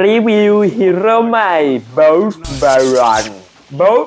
รีวิวฮีโร่ใหม่ b o l t Baron b o l t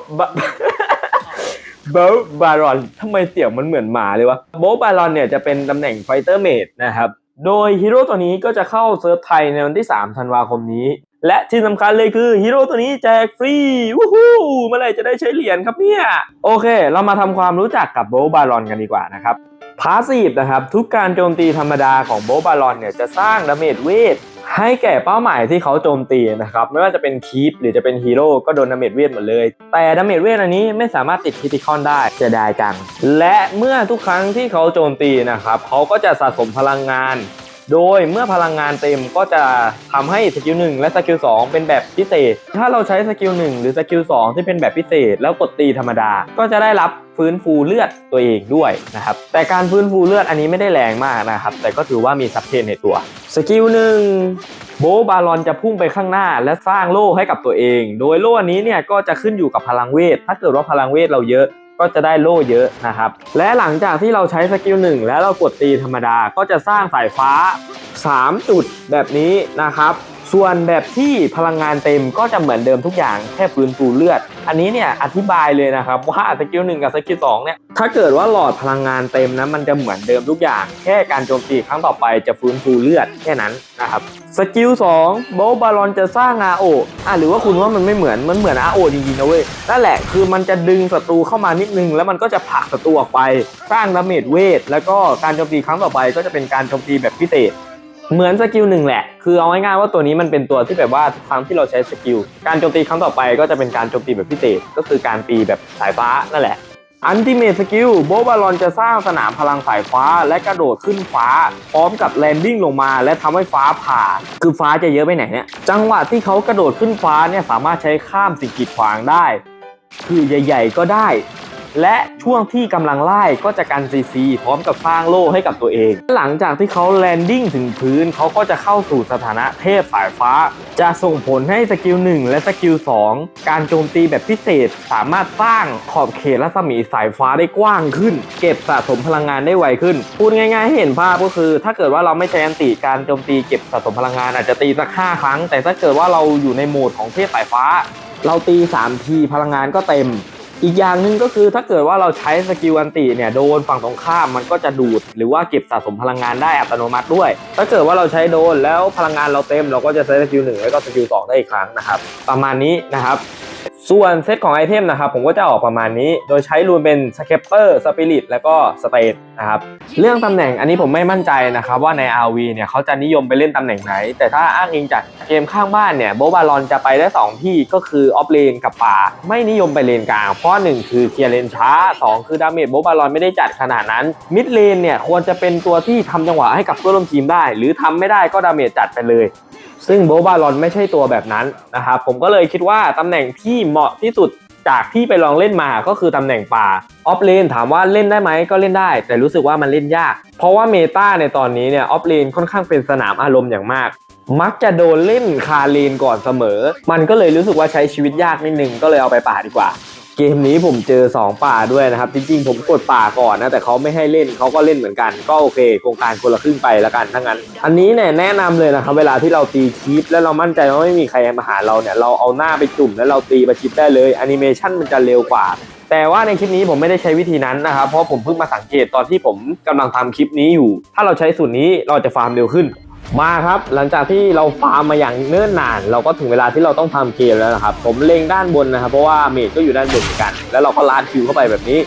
โบลบารอนทำไมเสียงมันเหมือนหมาเลยวะโบลบารอนเนี่ยจะเป็นตำแหน่งไฟเตอร์เมดนะครับ โดยฮีโร่ตัวนี้ก็จะเข้าเซิร์ฟไทยในวันที่ 3 ธันวาคมนี้ และที่สำคัญเลยคือฮีโร่ตัวนี้แจกฟรีวู้ฮู้เมื่อไหร่จะได้ใช้เหรียญครับเนี่ย โอเค เรามาทำความรู้จักกับโบลบารอนกันดีกว่านะครับพาสซีฟนะครับ ทุกการโจมตีธรรมดาของโบบารอนเนี่ยจะสร้างดาเมจเวท ให้แก่เป้าหมายที่เขาโจมตีนะครับ ไม่ว่าจะเป็นคีปหรือจะเป็นฮีโร่ก็โดนดาเมจเวทหมดเลย แต่ดาเมจเวทอันนี้ไม่สามารถติดคิติคอนได้จะได้จัง และเมื่อทุกครั้งที่เขาโจมตีนะครับ เขาก็จะสะสมพลังงาน โดยเมื่อพลังงานเต็มก็จะทำให้สกิล1และสกิล2เป็นแบบพิเศษ ถ้าเราใช้สกิล1หรือสกิล2ที่เป็นแบบพิเศษ แล้วกดตีธรรมดา ก็จะได้รับฟื้นฟูเลือดตัวเองด้วยนะครับ แต่การฟื้นฟูเลือดอันนี้ไม่ได้แรงมากนะครับ แต่ก็ถือว่ามีซับเพนในตัวสกิลหนึ่งโบบารอนจะพุ่งไปข้างหน้า และสร้างโล่ให้กับตัวเอง โดยโล่อันนี้เนี่ยก็จะขึ้นอยู่กับพลังเวท ถ้าเกิดว่าพลังเวทเราเยอะ ก็จะได้โล่เยอะนะครับ และหลังจากที่เราใช้สกิลหนึ่งแล้วเรากดตีธรรมดาก็จะสร้างสายฟ้า 3 จุดแบบนี้นะครับ ส่วนแบบที่พลังงานเต็มก็จะเหมือนเดิมทุกอย่างแค่ฟื้นฟูเลือด อันนี้เนี่ยอธิบายเลยนะครับว่าสกิลหนึ่งกับสกิลสองเนี่ยถ้าเกิดว่าหลอดพลังงานเต็มนะมันจะเหมือนเดิมทุกอย่าง แค่การโจมตีครั้งต่อไปจะฟื้นฟูเลือดแค่นั้นนะครับสกิล2โบบารอนจะสร้างอาโออะหรือว่าคุณว่ามันไม่เหมือนมันเหมือนอาโอจริงๆนะเว้ยนั่นแหละคือมันจะดึงศัตรูเข้ามานิดนึง แล้วมันก็จะผลักศัตรูออกไป สร้างดาเมจเวทแล้วก็การโจมตีครั้งต่อไปก็จะเป็นการโจมตีแบบพิเศษ เหมือนสกิลหนึ่งแหละ คือเอาง่ายๆว่าตัวนี้มันเป็นตัวที่แบบว่าทุกครั้งที่เราใช้สกิล การโจมตีครั้งต่อไปก็จะเป็นการโจมตีแบบพิเศษ ก็คือการตีแบบสายฟ้านั่นแหละอันติเม e สกิลโบบารอนจะสร้างสนามพลังสายฟ้า และกระโดดขึ้นฟ้า พร้อมกับแลนดิ้งลงมา และทำให้ฟ้าผ่า คือฟ้าจะเยอะไปไหนเนี่ย จังหวะที่เขากระโดดขึ้นฟ้าเนี่ยสามารถใช้ข้ามสิ่งกีดขวางได้ คือใหญ่ ๆ ก็ได้ และช่วงที่กำลังไล่ก็จะกันซีซีพร้อมกับสร้างโล่ให้กับตัวเอง หลังจากที่เขาแลนดิ้งถึงพื้นเขาก็จะเข้าสู่สถานะเทพสายฟ้า จะส่งผลให้สกิล 1 และสกิล 2 การโจมตีแบบพิเศษสามารถสร้างขอบเขตรัศมีสายฟ้าได้กว้างขึ้น เก็บสะสมพลังงานได้ไวขึ้น พูดง่ายๆให้เห็นภาพก็คือ ถ้าเกิดว่าเราไม่ใช้อันติการโจมตีเก็บสะสมพลังงานอาจจะตีสัก5ครั้ง แต่ถ้าเกิดว่าเราอยู่ในโหมดของเทพสายฟ้า เราตี 3 ทีพลังงานก็เต็ม อีกอย่างหนึ่งก็คือถ้าเกิดว่าเราใช้สกิลอันติเนี่ยโดนฝั่งตรงข้ามมันก็จะดูด หรือว่าเก็บสะสมพลังงานได้อัตโนมัติด้วย ถ้าเกิดว่าเราใช้โดนแล้วพลังงานเราเต็ม เราก็จะใช้สกิลหนึ่งแล้วก็สกิลสองได้อีกครั้งนะครับ ประมาณนี้นะครับ ส่วนเซตของไอเทมนะครับผมก็จะออกประมาณนี้ โดยใช้รูนเป็นสเคปเปอร์สปิริตแล้วก็สเตทนะครับเรื่องตำแหน่งอันนี้ผมไม่มั่นใจนะครับว่าใน RV เนี่ยเขาจะนิยมไปเล่นตำแหน่งไหน แต่ถ้าอ้างอิงจากเกมข้างบ้านเนี่ยโบบารอนจะไปได้ 2 ที่ก็คือออฟเลนกับป่า ไม่นิยมไปเลนกลาง เพราะ 1 คือเคลียร์เลนช้า 2 คือดาเมจโบบารอนไม่ได้จัดขนาดนั้นมิดเลนเนี่ยควรจะเป็นตัวที่ทำจังหวะให้กับเพื่อนร่วมทีมได้ หรือทำไม่ได้ก็ดาเมจจัดไปเลย ซึ่งโบบารอนไม่ใช่ตัวแบบนั้นนะครับผมก็เลยคิดว่าตำแหน่งที่เหมาะที่สุดจากที่ไปลองเล่นมาก็คือตำแหน่งป่าออฟเลนถามว่าเล่นได้ไหมก็เล่นได้ แต่รู้สึกว่ามันเล่นยาก เพราะว่าเมตาในตอนนี้เนี่ยออฟเลนค่อนข้างเป็นสนามอารมณ์อย่างมาก มักจะโดนเล่นคาเลนก่อนเสมอ มันก็เลยรู้สึกว่าใช้ชีวิตยากนิดนึงก็เลยเอาไปป่าดีกว่า เกมนี้ผมเจอ 2 ป่าด้วยนะครับ จริงๆ ผมกดป่าก่อนนะ แต่เขาไม่ให้เล่นเขาก็เล่นเหมือนกัน ก็โอเค โครงการคนละครึ่งไปแล้วกันทั้งนั้น อันนี้เนี่ยแนะนำเลยนะครับเวลาที่เราตีคีปแล้วเรามั่นใจว่าไม่มีใครมาหาเราเนี่ยเราเอาหน้าไปจุ่มแล้วเราตีประชิดได้เลยแอนิเมชันมันจะเร็วกว่าแต่ว่าในคลิปนี้ผมไม่ได้ใช้วิธีนั้นนะครับ เพราะผมเพิ่งมาสังเกตตอนที่ผมกำลังทำคลิปนี้อยู่ ถ้าเราใช้สูตรนี้เราจะฟาร์มเร็วขึ้น มาครับ หลังจากที่เราฟาร์มมาอย่างเนิ่นนาน เราก็ถึงเวลาที่เราต้องทำเกมแล้วนะครับ ผมเล็งด้านบนนะครับ เพราะว่าเมจก็อยู่ด้านบนเหมือนกัน แล้วเราก็ลาดคิวเข้าไปแบบนี้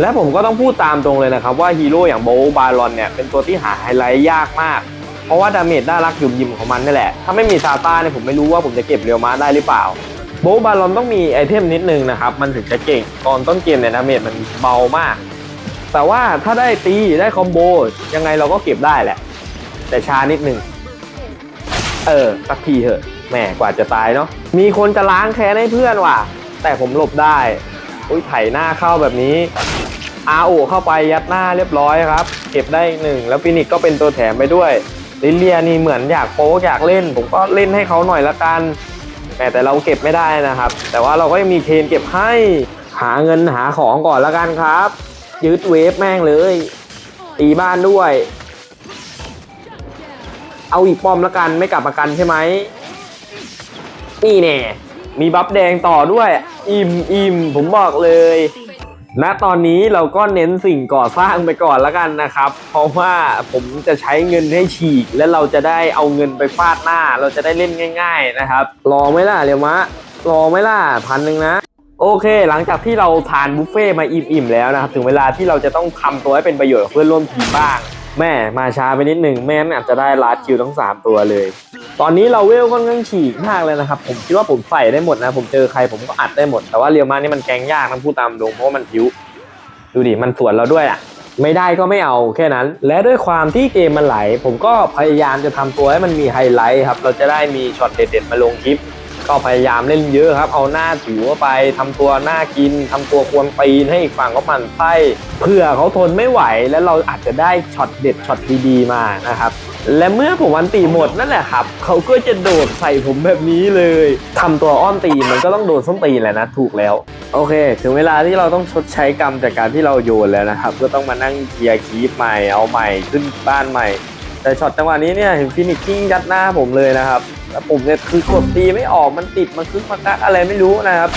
และผมก็ต้องพูดตามตรงเลยนะครับ ว่าฮีโร่อย่างโบบารอนเนี่ยเป็นตัวที่หาไฮไลท์ยากมาก เพราะว่าดาเมจน่ารักหยุ่มยิมของมันนี่แหละ ถ้าไม่มีซาต้าเนี่ยผมไม่รู้ว่าผมจะเก็บเรียวมาได้หรือเปล่า โบบารอนต้องมีไอเทมนิดนึงนะครับมันถึงจะเก่งตอนต้นเกมเนี่ยดาเมจมันเบามาก แต่ว่าถ้าได้ตีได้คอมโบยังไงเราก็เก็บได้แหละ แต่ช้านิดนึง เออสักทีเถอะแหมกว่าจะตายเนาะมีคนจะล้างแค้นให้เพื่อนว่ะ แต่ผมหลบได้อุ้ยไถหน้าเข้าแบบนี้อาโอเข้าไปยัดหน้าเรียบร้อยครับ เก็บได้หนึ่งแล้วฟินิกก็เป็นตัวแถมไปด้วยลิเลียนี่เหมือนอยากโป๊กอยากเล่น ผมก็เล่นให้เขาหน่อยละกันแหมแต่เราเก็บไม่ได้นะครับ แต่ว่าเราก็ยังมีเคนเก็บให้หาเงินหาของก่อนละกันครับยึดเวฟแม่งเลยตีบ้านด้วย เอาอีกป้อมละกันไม่กลับประกันใช่ไหมนี่แน่มีบัฟแดงต่อด้วย อิ่มอิ่มผมบอกเลยณตอนนี้เราก็เน้นสิ่งก่อสร้างไปก่อนแล้วกันนะครับ เพราะว่าผมจะใช้เงินให้ฉีก และเราจะได้เอาเงินไปฟาดหน้า เราจะได้เล่นง่าย ๆนะครับ รอไหมล่ะเรียวมะ รอไหมล่ะพันหนึ่งนะ โอเค หลังจากที่เราทานบุฟเฟ่มาอิ่มๆแล้วนะครับ ถึงเวลาที่เราจะต้องทำตัวให้เป็นประโยชน์เพื่อนร่วมทีมบ้าง แม่มาช้าไปนิดหนึ่งแม่นอาจจะได้ลาดคิวทั้ง 3 ตัวเลย ตอนนี้เราเวลค่อนข้างฉีกมากเลยนะครับ ผมคิดว่าผมใส่ได้หมดนะ ผมเจอใครผมก็อัดได้หมด แต่ว่าเรียวมานี่มันแกงยากนะพูดตามตรงเพราะว่ามันผิว ดูดิ มันสวนเราด้วยอะ ไม่ได้ก็ไม่เอาแค่นั้น และด้วยความที่เกมมันไหล ผมก็พยายามจะทำตัวให้มันมีไฮไลท์ครับ เราจะได้มีช็อตเด็ดๆมาลงคลิป ก็พยายามเล่นเยอะครับ เอาหน้าถือว่าไปทำตัวหน้ากินทำตัวควรปีนให้อีกฝั่งเขาหมันไส้เพื่อเขาทนไม่ไหวแล้วเราอาจจะได้ช็อตเด็ดช็อตดีๆมานะครับและเมื่อผมวันตีหมดนั่นแหละครับเขาก็จะโดดใส่ผมแบบนี้เลยทำตัวอ้อมตีมันก็ต้องโดนส้นตีนแหละนะถูกแล้ว โอเค ถึงเวลาที่เราต้องชดใช้กรรมจากการที่เราโยนแล้วนะครับ ก็ต้องมานั่งเคลียร์คีปใหม่เอาใหม่ขึ้นบ้านใหม่ แต่ช็อตจังหวะนี้เนี่ยเห็นฟินิกกิ้งยัดหน้าผมเลยนะครับ แล้วผมเนี่ยคือกดตีไม่ออกมันติดมันคึกมันกักอะไรไม่รู้นะครับ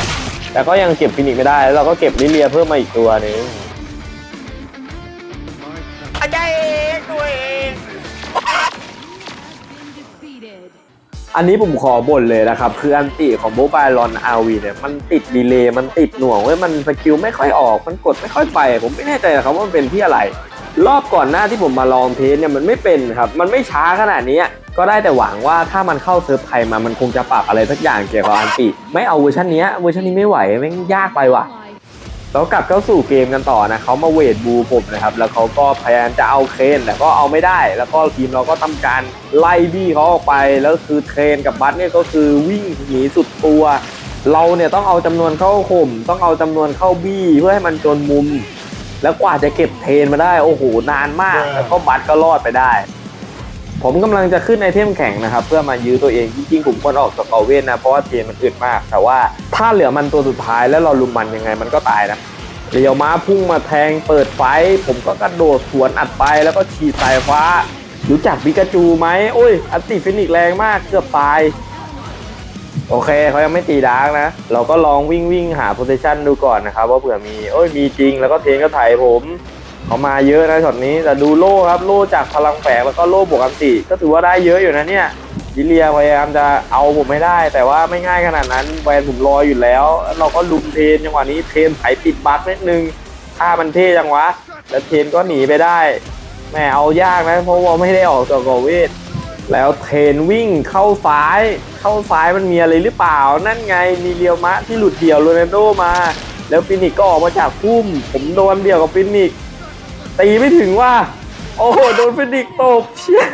แต่ก็ยังเก็บฟินิกไม่ได้แล้วเราก็เก็บลิเลียเพิ่มมาอีกตัวหนึงอาจารย์เองตัวเอง อันนี้ผมขอบ่นเลยนะครับ คืออันติของโบบายลอนอาวีเนี่ยมันติดดีเลย์มันติดหน่วงเว้ยมันสกิลไม่ค่อยออก มันกดไม่ค่อยไป ผมไม่แน่ใจนะครับว่ามันเป็นที่อะไร รอบก่อนหน้าที่ผมมาลองเทสเนี่ยมันไม่เป็นครับ มันไม่ช้าขนาดนี้ก็ได้แต่หวังว่าถ้ามันเข้าเซิร์ฟไทยมามันคงจะปรับอะไรสักอย่างเกี่ยวกับอันติไม่เอาเวอร์ชันนี้เวอร์ชันนี้ไม่ไหวแม่งยากไปว่ะแล้วกลับเข้าสู่เกมกันต่อนะเขามาเวทบูผมนะครับ แล้วเขาก็พยายามจะเอาเคนแต่ก็เอาไม่ได้ แล้วก็ทีมเราก็ทำการไล่บี้เขาออกไป แล้วคือเคนกับบัสเนี่ยก็คือวิ่งหนีสุดตัว เราเนี่ยต้องเอาจำนวนเข้าข่มต้องเอาจำนวนเข้าบี้เพื่อให้มันจนมุม แล้วกว่าจะเก็บเทรนมาได้โอ้โหนานมาก แล้วก็บัตรก็รอดไปได้ ผมกำลังจะขึ้นไอเทมแข่งนะครับ เพื่อมายื้อตัวเองจริงๆผมควรออกสกอร์เวนนะเพราะว่าเทรนมันอึดมาก แต่ว่าถ้าเหลือมันตัวสุดท้ายแล้วเราลุมมันยังไงมันก็ตายนะเรียวม้าพุ่งมาแทงเปิดไฟ ผมก็กระโดดสวนอัดไปแล้วก็ฉีดสายฟ้า รู้จักปิกาจูไหมโอ้ยอันติฟินิกแรงมากเกือบตาย โอเคเขายังไม่ตีดาร์กนะ เราก็ลองวิ่งวิ่งหาโพซิชันดูก่อนนะครับ ว่าเผื่อมีโอ้ยมีจริงแล้วก็เทนก็ถ่ายผมเขามาเยอะนะช็อตนี้แต่ดูโล่ครับโล่จากพลังแฝงแล้วก็โล่บวกอันติก็ถือว่าได้เยอะอยู่นะเนี่ยดิเลียพยายามจะเอาผมไม่ได้ แต่ว่าไม่ง่ายขนาดนั้นแวนผมรออยู่แล้ว เราก็ลุมเทนจังหวะนี้เทนไถติดบัคนิดนึงถ้ามันเท่จังวะ แล้วเทนก็หนีไปได้แหมเอายากนะเพราะว่าไม่ได้ออกจากกอเวท แล้วเทนวิ่งเข้าซ้าย เข้าซ้ายมันมีอะไรหรือเปล่า นั่นไงมีเรียวมะที่หลุดเดี่ยวโรนัลโดมา แล้วฟินิกก็ออกมาจากพุ่ม ผมโดนเดี่ยวกับฟินิกตีไม่ถึงว่า โอ้โหโดนฟินิกตบเชี่ย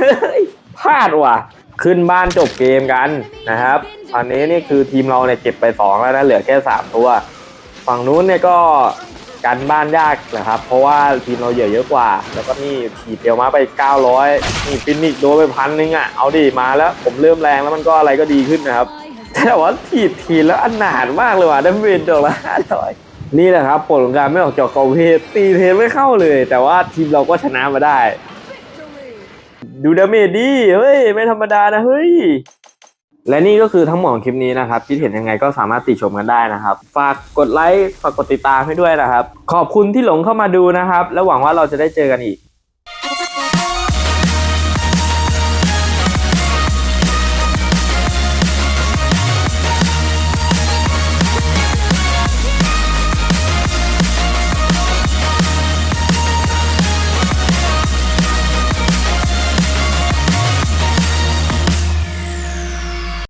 พลาดว่ะ ขึ้นบ้านจบเกมกันนะครับตอนนี้นี่คือทีมเราเนี่ยเก็บไป 2 แล้วนะเหลือแค่ 3 ตัว ฝั่งนู้นเนี่ยก็ กันบ้านยากนะครับ เพราะว่าทีมเราเหยื่อเยอะกว่า แล้วก็นี่ถีบเดียวมาไป 900นี่ฟินิกโดนไปพันนึงอะ เอาดิมาแล้วผมเริ่มแรงแล้วมันก็อะไรก็ดีขึ้นนะครับ แต่ว่าถีบทีแล้วอันหนาดมากเลยว่ะได้เวนดอกละห้าร้อยนี่แหละครับผลของการไม่ออกจากกองเพจตีเทนไม่เข้าเลย แต่ว่าทีมเราก็ชนะมาได้ ดูดาเมจดีเฮ้ย ไม่ธรรมดานะเฮ้ย และนี่ก็คือทั้งหมดของคลิปนี้นะครับคิดเห็นยังไงก็สามารถติชมกันได้นะครับ ฝากกดไลค์ฝากกดติดตามให้ด้วยนะครับ ขอบคุณที่หลงเข้ามาดูนะครับ แล้วหวังว่าเราจะได้เจอกันอีก